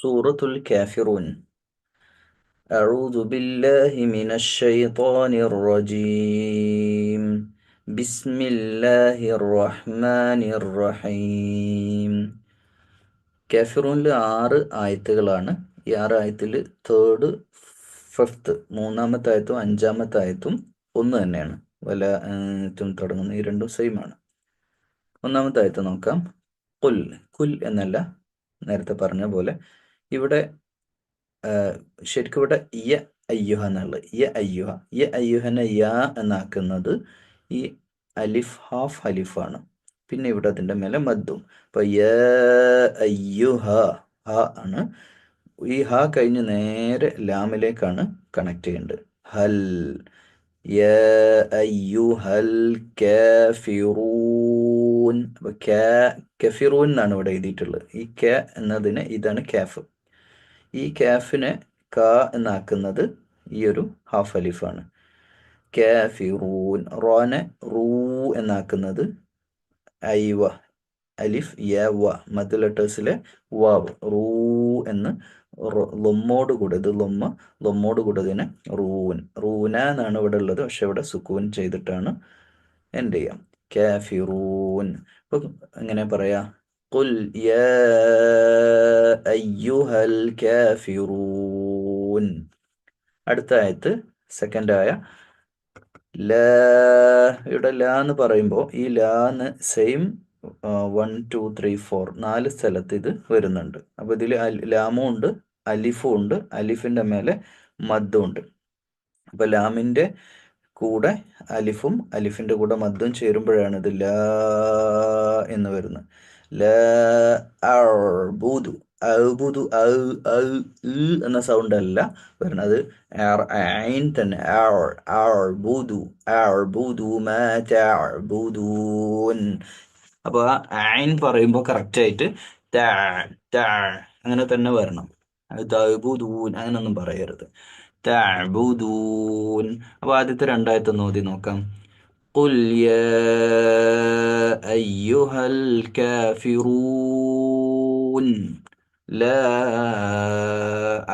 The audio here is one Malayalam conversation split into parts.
سورة الكافرون أعوذ بالله من الشيطان الرجيم بسم الله الرحمن الرحيم കാഫിറൂനിൽ ആറ് ആയത്തുകളാണ് ഈ ആറ് ആയത്തിൽ തേർഡ് ഫിഫ്ത്ത് മൂന്നാമത്തെ ആയത്തും അഞ്ചാമത്തെ ആയത്തും ഒന്ന് തന്നെയാണ് വല ത്തും തുടങ്ങുന്ന ഈ രണ്ടും സെയിം ആണ് ഒന്നാമത്തെ ആയത്ത് നോക്കാം കുൽ കുൽ എന്നല്ല നേരത്തെ പറഞ്ഞ പോലെ ഇവിടെ ശരിക്കും ഇവിടെ യ അയ്യുഹ എന്നുള്ളത്. യ അയ്യുഹ. യ അയ്യുഹനെ യാ എന്നാക്കുന്നത് ഈ അലിഫ് ഹാഫ് അലിഫാണ്. പിന്നെ ഇവിടെ അതിന്റെ മേലെ മദ്ദും. അപ്പൊ യ അയ്യുഹ ഹ ആണ്. ഈ ഹ കഴിഞ്ഞ് നേരെ ലാമിലേക്കാണ് കണക്ട് ചെയ്യേണ്ടത്. ഹൽ. യ അയ്യുഹൽ കാഫിറൂൻ. അപ്പൊ കഫിറൂൻ എന്നാണ് ഇവിടെ എഴുതിയിട്ടുള്ളത്. ഈ ക എന്നതിന് ഇതാണ് കാഫ്. ഈ കാഫിനെ ക എന്നാക്കുന്നത് ഈ ഒരു ഹാഫ് അലിഫാണ്. കാഫിറൂൻ റോനെ റൂ എന്നാക്കുന്നത് ഐവ അലിഫ് യ വ മദ് ലെറ്റേഴ്സിലെ വാവ്. റൂ എന്ന് ലൊമ്മോട് കൂടെ ഇത് ലൊമ്മ ലൊമ്മോട് കൂടെ ഇതിനെ റൂൻ. റൂന എന്നാണ് ഇവിടെ ഉള്ളത് പക്ഷെ ഇവിടെ സുക്കൂൻ ചെയ്തിട്ടാണ് എന്ത് ചെയ്യാം. കാഫിറൂൻ. ഇപ്പം എങ്ങനെ പറയാ? قل يا أيها الكافرون അടുത്ത ആയത്ത് സെക്കൻഡ് ആയ ല ഇവിടെ ല എന്ന് പറയുമ്പോൾ ഈ ല എന്ന് same one two three four നാല് സ്ഥലത്ത് ഇത് വരുന്നുണ്ട് അപ്പോൾ ഇതിൽ ലാമും ഉണ്ട് അലിഫും ഉണ്ട് അലിഫിൻ്റെ മേലെ മദ്ദും ഉണ്ട് അപ്പോൾ ലാമിൻ്റെ കൂടെ അലിഫും അലിഫിൻ്റെ കൂടെ മദ്ദും ചേരുമ്പോഴാണ് ഇത് ല എന്ന് വരുന്നത് ലൂതു ഔ എന്ന സൗണ്ട് അല്ല വരുന്നത്. ഐൻ തന്നെ. ബുദു ബുദു ബുദൂൻ അപ്പോൾ ആ ഐൻ പറയുമ്പോൾ കറക്റ്റ് ആയിട്ട് അങ്ങനെ തന്നെ വരണം. തബുദൂൻ അങ്ങനൊന്നും പറയരുത്. തബുദൂൻ അപ്പോൾ ആദ്യത്തെ രണ്ടായത്തെ നോതി നോക്കാം. قل يا أيها الكافرون لا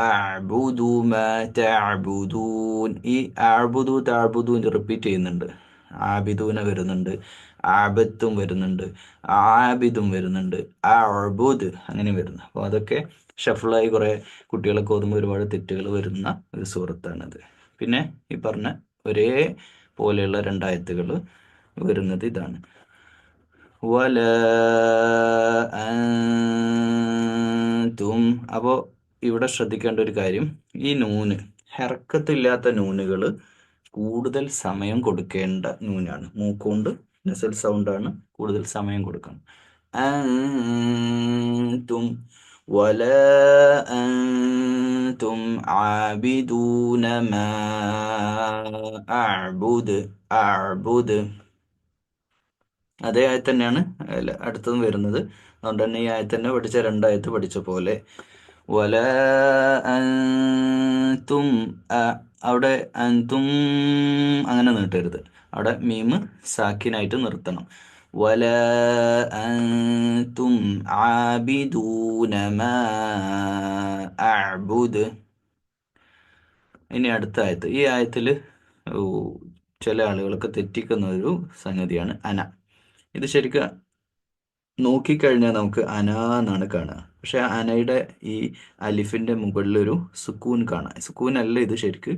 أعبد ما تعبدون ഈ അഅബുദു തഅബുദു റിപ്പീറ്റ് ചെയ്യുന്നുണ്ട് ആബിദൂന വരുന്നുണ്ട് ആബത്തും വരുന്നുണ്ട് ആബിദും വരുന്നുണ്ട് അഅബുദ് അങ്ങനെ വരുന്നു അപ്പോൾ അതൊക്കെ ഷഫിളായി കുറേ കുട്ടികളൊക്കെ ഓതുമ്പോൾ ഒരുപാട് തെറ്റുകൾ വരുന്ന ഒരു സുഹൃത്താണിത് പിന്നെ ഈ പറഞ്ഞ ഒരേ പോലെയുള്ള രണ്ടായത്തുകൾ വരുന്നത് ഇതാണ്. വല തും അപ്പോൾ ഇവിടെ ശ്രദ്ധിക്കേണ്ട ഒരു കാര്യം ഈ നൂന് ഹെർക്കത്തില്ലാത്ത നൂനുകൾ കൂടുതൽ സമയം കൊടുക്കേണ്ട നൂനാണ്. മൂക്കൊണ്ട് നസൽ സൗണ്ടാണ് കൂടുതൽ സമയം കൊടുക്കണം തും വല أنتم عابدون ما أعبد أعبد അതേ ആയത്ത് തന്നെയാണ് അടുത്തതും വരുന്നത് അതുകൊണ്ട് തന്നെ ഈ ആയത്ത് തന്നെ പഠിച്ച രണ്ടായത്ത് പഠിച്ച പോലെ വല അൻതും അവിടെ അൻതും അങ്ങനെ നീട്ടരുത് അവിടെ മീമ് സാക്കിനായിട്ട് നിർത്തണം വല അൻതും عابدون മാ അഅബുദ് ഇനി അടുത്ത ആയത്ത്. ഈ ആയത്തിൽ ചില ആളുകളൊക്കെ തെറ്റിക്കുന്ന ഒരു സംഗതിയാണ് അന. ഇത് ശരിക്കും നോക്കിക്കഴിഞ്ഞാൽ നമുക്ക് അന എന്നാണ് കാണുക. പക്ഷെ അനയുടെ ഈ അലിഫിന്റെ മുകളിലൊരു സുക്കൂൻ കാണാം. സുക്കൂൻ അല്ല ഇത് ശരിക്ക്.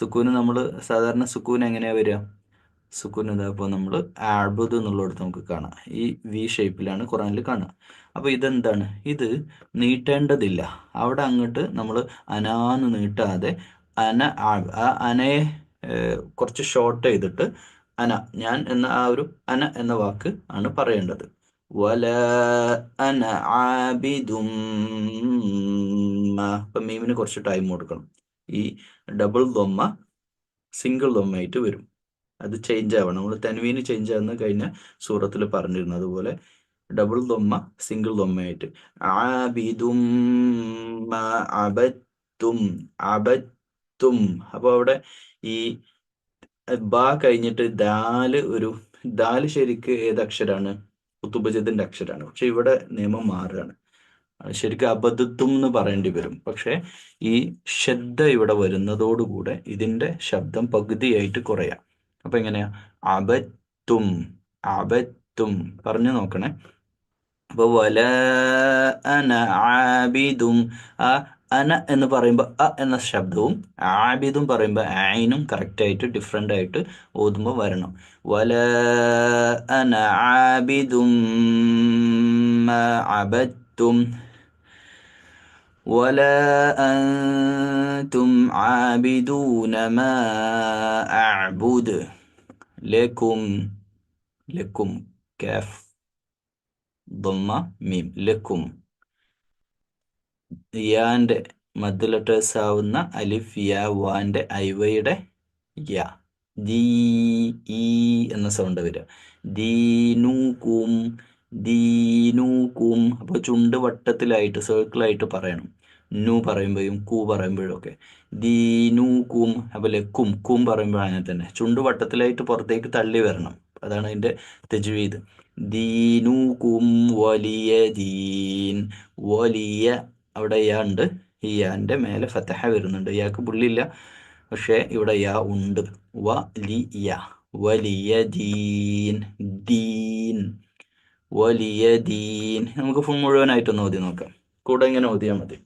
സുക്കൂന് നമ്മൾ സാധാരണ സുക്കൂൻ എങ്ങനെയാ വരിക? സുക്കൂൻ ഇതാകുമ്പോൾ നമ്മൾ ആബുദ് എന്നുള്ളടത്ത് നമുക്ക് കാണാം. ഈ വി ഷേപ്പിലാണ് ഖുറാനിൽ കാണുക. അപ്പോൾ ഇതെന്താണ്? ഇത് നീട്ടേണ്ടതില്ല. അവിടെ അങ്ങോട്ട് നമ്മൾ അനാന്ന് നീട്ടാതെ അന ആ അനയെ കുറച്ച് ഷോർട്ട് ചെയ്തിട്ട് അന ഞാൻ എന്ന ആ ഒരു അന എന്ന വാക്ക് ആണ് പറയേണ്ടത്. വല അന ആബിദും അപ്പം മീമിന് കുറച്ച് ടൈം കൊടുക്കണം. ഈ ഡബിൾ ദൊമ്മ സിംഗിൾ ദൊമ്മയായിട്ട് വരും. അത് ചേഞ്ച് ആവണം. നമ്മൾ തൻവീന് ചേഞ്ച് ആവുന്ന കഴിഞ്ഞ സൂറത്തിൽ പറഞ്ഞിരുന്നു. അതുപോലെ ഡബിൾ ദൊമ്മ സിംഗിൾ ദൊമ്മയായിട്ട് ആബിദും അബത്തും അബത്തും. അപ്പോൾ അവിടെ ഈ ബ കഴിഞ്ഞിട്ട് ദാൽ ഒരു ദാൽ ശരിക്ക് ഏത് അക്ഷരാണ്? കുത്തുബജത്തിന്റെ അക്ഷരാണ്. പക്ഷെ ഇവിടെ നിയമം മാറുകയാണ്. ശരിക്കും അബദ്ധത്വം എന്ന് പറയേണ്ടി വരും. പക്ഷെ ഈ ശബ്ദ ഇവിടെ വരുന്നതോടുകൂടെ ഇതിന്റെ ശബ്ദം പകുതിയായിട്ട് കുറയാം. അപ്പൊ എങ്ങനെയാ? അബത്തും അബത്തും പറഞ്ഞു നോക്കണേ. അപ്പൊ വല അന ആബിദും ആ അന എന്ന് പറയുമ്പോൾ അ എന്ന ശബ്ദവും ആബിദും പറയുമ്പോൾ ആയിനും കറക്റ്റ് ആയിട്ട് ഡിഫറെന്റ് ആയിട്ട് ഓതുമ്പോൾ വരണം. വല അന ആബിദും അബത്തും. വല അൻതും ആബിദൂന മാ അഅ്ബുദ്. ലക്കും ലക്കും കാഫ് ദമ്മ മീം ലക്കും യാന്റെ മദ് ലെറ്റേഴ്സ് ആവുന്ന അലിഫ് യാ വാന്റെ ഐവയുടെ യാ. ദീ ഈ എന്ന സൗണ്ട് വരിക. ദീനൂക്കും ദീനൂക്കും അപ്പോൾ ചുണ്ട് വട്ടത്തിലായിട്ട് സർക്കിളായിട്ട് പറയണം. നു പറയുമ്പോഴും കൂ പറയുമ്പോഴും ഒക്കെ ദീനു കൂം അതുപോലെ കും കും പറയുമ്പോഴും അങ്ങനെ തന്നെ. ചുണ്ട് വട്ടത്തിലായിട്ട് പുറത്തേക്ക് തള്ളി വരണം. അതാണ് അതിന്റെ തെജുവീത്. ദീനു കും വലിയ ദീൻ. വലിയ അവിടെ യാ ഉണ്ട്. ഈ യാന്റെ മേലെ ഫത്തഹ വരുന്നുണ്ട്. യാക്ക് പുള്ളിയില്ല. പക്ഷേ ഇവിടെ യാ ഉണ്ട്. വ ലി വലിയ ദീൻ. ദീൻ. വലിയ ദീൻ. നമുക്ക് ഫുൾ മുഴുവനായിട്ടൊന്ന് ഓതി നോക്കാം. കൂടെ ഇങ്ങനെ ഓതിയാൽ മതി.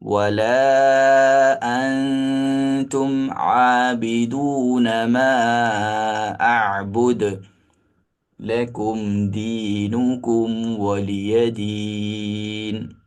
ولا أنتم عابدون ما أعبد لكم دينكم ولي دين